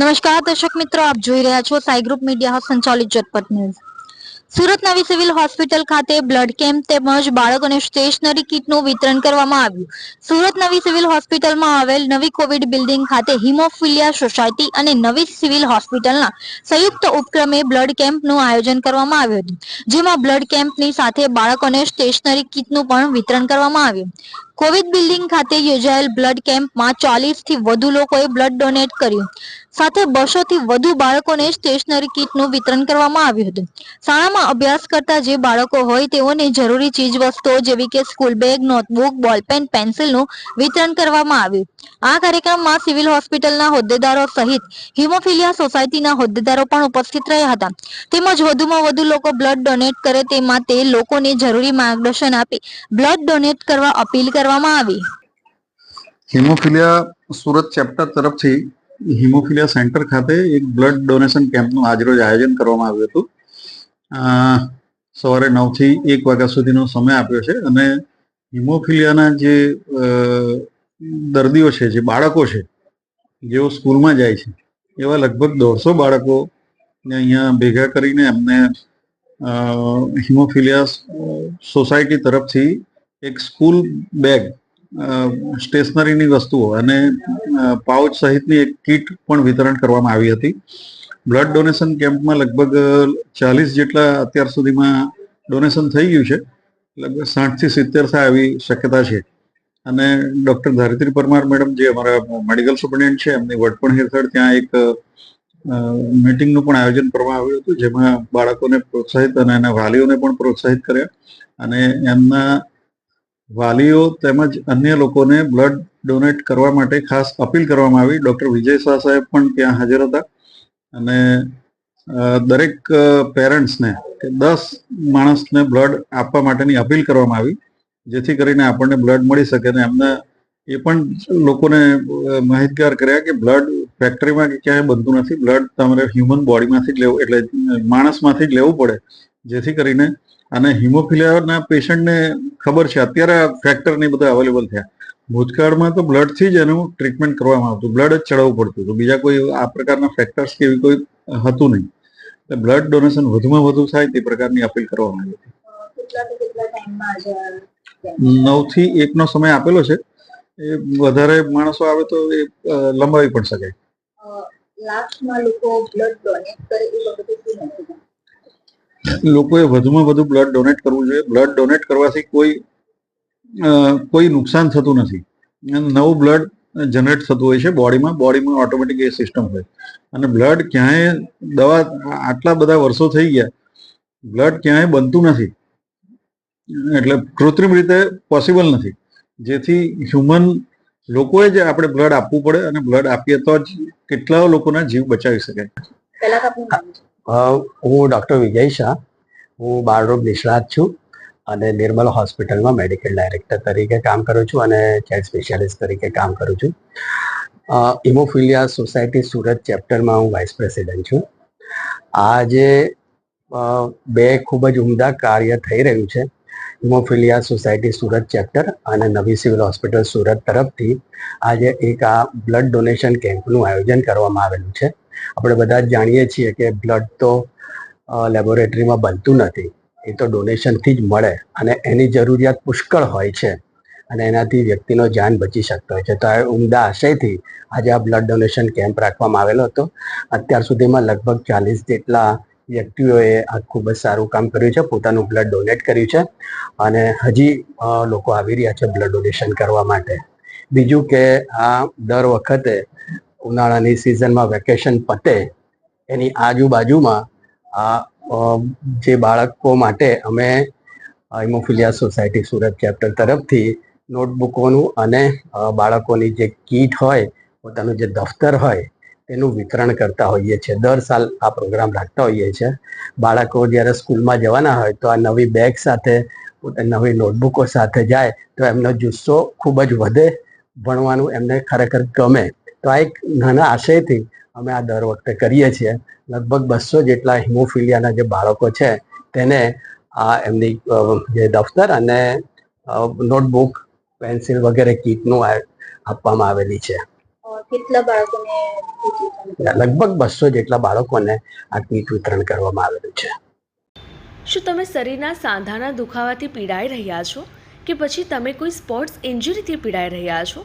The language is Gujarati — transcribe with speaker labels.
Speaker 1: નમસ્કાર, દર્શક મિત્રો, આપ જોઈ રહ્યા છો સાઈ ગ્રુપ મીડિયા સંચાલિત જટપટ ન્યૂઝ. સુરત નવી સિવિલ હોસ્પિટલ ખાતે બ્લડ કેમ્પ તેમજ બાળકોને સ્ટેશનરી કીટનું વિતરણ કરવામાં આવ્યું. સુરત નવી સિવિલ હોસ્પિટલમાં આવેલ નવી કોવિડ બિલ્ડિંગ ખાતે હિમોફિલિયા સોસાયટી અને નવી સિવિલ હોસ્પિટલના સંયુક્ત ઉપક્રમે બ્લડ કેમ્પનું આયોજન કરવામાં આવ્યું હતું, જેમાં બ્લડ કેમ્પની સાથે બાળકોને સ્ટેશનરી કીટનું પણ વિતરણ કરવામાં આવ્યું. કોવિડ બિલ્ડિંગ ખાતે યોજાયેલ બ્લડ કેમ્પમાં ચાલીસથી વધુ લોકોએ બ્લડ ડોનેટ કર્યું. સાથે બસોથી વધુ બાળકોને સ્ટેશનરી કીટનું વિતરણ કરવામાં આવ્યું હતું. શાળામાં અભ્યાસ કરતા જે બાળકો હોય તેઓને જરૂરી ચીજ વસ્તુઓ જેવી કે school bag, notebook ball pen પેન્સિલનું વિતરણ કરવામાં આવ્યું. આ કાર્યક્રમમાં સિવિલ હોસ્પિટલના હોદ્દેદારો સહિત હિમોફિલિયા સોસાયટીના હોદ્દેદારો પણ ઉપસ્થિત રહ્યા હતા. તેમજ વધુમાં વધુ લોકો બ્લડ ડોનેટ કરે તે માટે લોકોને જરૂરી માર્ગદર્શન આપી બ્લડ ડોનેટ કરવા અપીલ કરવામાં આવી?
Speaker 2: હિમોફિલિયા સુરત ચેપ્ટર તરફથી હિમોફિલિયા સેન્ટર ખાતે એક બ્લડ ડોનેશન કેમ્પનું આજરોજ આયોજન કરવામાં આવ્યું હતું. સવારે નવથી એક વાગ્યા સુધીનો સમય આપ્યો છે અને હિમોફિલિયાના જે દર્દીઓ છે, જે બાળકો છે, જેઓ સ્કૂલમાં જાય છે, એવા લગભગ દોઢસો બાળકોને અહીંયા ભેગા કરીને એમને હિમોફિલિયા સોસાયટી તરફથી એક સ્કૂલ બેગ સ્ટેશનરીની વસ્તુઓ અને પાઉચ સહિતની એક કીટ પણ વિતરણ કરવામાં આવી હતી. બ્લડ ડોનેશન કેમ્પમાં લગભગ ચાલીસ જેટલા અત્યાર સુધીમાં ડોનેશન થઈ ગયું છે. લગભગ સાઠથી સિત્તેર થાય એવી શક્યતા છે. અને ડૉક્ટર ધારિત્રી પરમાર મેડમ જે અમારા મેડિકલ સુપ્રિન્ટેન્ડન્ટ છે, એમની વડપણ હેઠળ ત્યાં એક મિટિંગનું પણ આયોજન કરવામાં આવ્યું હતું, જેમાં બાળકોને પ્રોત્સાહિત અને એના વાલીઓને પણ પ્રોત્સાહિત કર્યા. અને એમના વાલીઓ તેમજ અન્ય લોકોને બ્લડ ડોનેટ કરવા માટે ખાસ અપીલ કરવામાં આવી. ડોક્ટર વિજય શાહ સાહેબ પણ ત્યાં હાજર હતા. અને દરેક પેરેન્ટ્સને કે દસ માણસને બ્લડ આપવા માટેની અપીલ કરવામાં આવી, જેથી કરીને આપણને બ્લડ મળી શકે અને એમને એ પણ લોકોને માહિતગાર કર્યા કે બ્લડ ફેક્ટરીમાં કે ક્યાંય બનતું નથી. બ્લડ તમારે હ્યુમન બોડીમાંથી જ લેવું, એટલે માણસમાંથી જ લેવું પડે. જેથી કરીને અને હિમોફિલિયાના પેશન્ટને ખબર છે, અત્યારે ફેક્ટર ને બધા અવેલેબલ થયા. ભૂતકાળમાં તો બ્લડથી જ એનું ટ્રીટમેન્ટ કરવામાં આવતું. બ્લડ જ ચડાવવું પડતું હતું. બીજા કોઈ આ પ્રકારના ફેક્ટર્સ કે એવી કોઈ હતું નહીં. એટલે બ્લડ ડોનેશન વધુમાં વધુ થાય તે પ્રકારની અપીલ કરવામાં આવી હતી. નવથી એકનો સમય આપેલો છે. એ વધારે માણસો આવે તો એ લંબાવી પણ શકે
Speaker 1: લાસ્ટમાં લોકો બ્લડ ડોનેટ કરે એ વખતે શું
Speaker 2: લોકોએ વધુમાં વધુ બ્લડ ડોનેટ કરવું જોઈએ. બ્લડ ડોનેટ કરવાથી કોઈ કોઈ નુકસાન થતું નથી. નવું બ્લડ જનરેટ થતું હોય છે બોડીમાં. બોડીમાં ઓટોમેટિક એ સિસ્ટમ હોય. અને બ્લડ ક્યાંય દવા આટલા બધા વર્ષો થઈ ગયા. બ્લડ ક્યાંય બનતું નથી. એટલે કૃત્રિમ રીતે પોસિબલ નથી. જેથી હ્યુમન લોકોએ જ આપણે બ્લડ આપવું પડે અને બ્લડ આપીએ તો જ કેટલા લોકોના જીવ બચાવી શકાય.
Speaker 1: પહેલા તો આપનું નામ
Speaker 3: હું ડૉક્ટર વિજય શાહ. હું બાળરોગ નિષ્ણાત છું અને નિર્મલ હોસ્પિટલમાં મેડિકલ ડાયરેક્ટર તરીકે કામ કરું છું અને ચાઇલ્ડ સ્પેશિયાલિસ્ટ તરીકે કામ કરું છું. ઇમોફિલિયા સોસાયટી સુરત ચેપ્ટરમાં હું વાઇસ પ્રેસિડેન્ટ છું. આજે બે ખૂબ જ ઉમદા કાર્ય થઈ રહ્યું છે. ઇમોફિલિયા સોસાયટી સુરત ચેપ્ટર અને નવી સિવિલ હોસ્પિટલ સુરત તરફથી આજે એક આ બ્લડ ડોનેશન કેમ્પનું આયોજન કરવામાં આવેલું છે. આપણે બધા જ જાણીએ છીએ કે બ્લડ તો લેબોરેટરીમાં બનતું નથી. એ તો ડોનેશનથી જ મળે અને એની જરૂરિયાત પુષ્કળ હોય છે અને એનાથી વ્યક્તિનો જાન બચી શકતો હોય છે. તો આ ઉમદા આશયથી આજે આ બ્લડ ડોનેશન કેમ્પ રાખવામાં આવેલો હતો. અત્યાર સુધીમાં લગભગ ચાલીસ જેટલા વ્યક્તિઓએ આ ખૂબ જ સારું કામ કર્યું છે, પોતાનું બ્લડ ડોનેટ કર્યું છે અને હજી લોકો આવી રહ્યા છે બ્લડ ડોનેશન કરવા માટે. બીજું કે આ દર વખતે ઉનાળાની સિઝનમાં વેકેશન પતે, એની આજુબાજુમાં આ જે બાળકો માટે અમે હિમોફિલિયા સોસાયટી સુરત ચેપ્ટર તરફથી નોટબુકોનું અને બાળકોની જે કીટ હોય, પોતાનું જે દફતર હોય, તેનું વિતરણ કરતા હોઈએ છીએ. દર સાલ આ પ્રોગ્રામ રાખતા હોઈએ છીએ. બાળકો જ્યારે સ્કૂલમાં જવાના હોય તો આ નવી બેગ સાથે નવી નોટબુકો સાથે જાય તો એમનો જુસ્સો ખૂબ જ વધે, ભણવાનું એમને ખરેખર ગમે. તો આ એક નાના આશયથી અમે આ દર વખતે કરીએ છીએ. લગભગ બસો જેટલા હિમોફિલિયાના જે બાળકો છે તેને આ એમની જે દફતર અને નોટબુક પેન્સિલ વગેરે કીટનું આ આપવામાં આવેલી છે.
Speaker 1: કેટલા બાળકોને
Speaker 3: લગભગ બસો જેટલા બાળકોને આ કીટ વિતરણ કરવામાં આવેલું છે.
Speaker 4: શું તમે શરીરના સાંધાના દુખાવાથી પીડાઈ રહ્યા છો? કે પછી તમે કોઈ સ્પોર્ટ્સ ઇન્જરીથી પીડાઈ રહ્યા છો?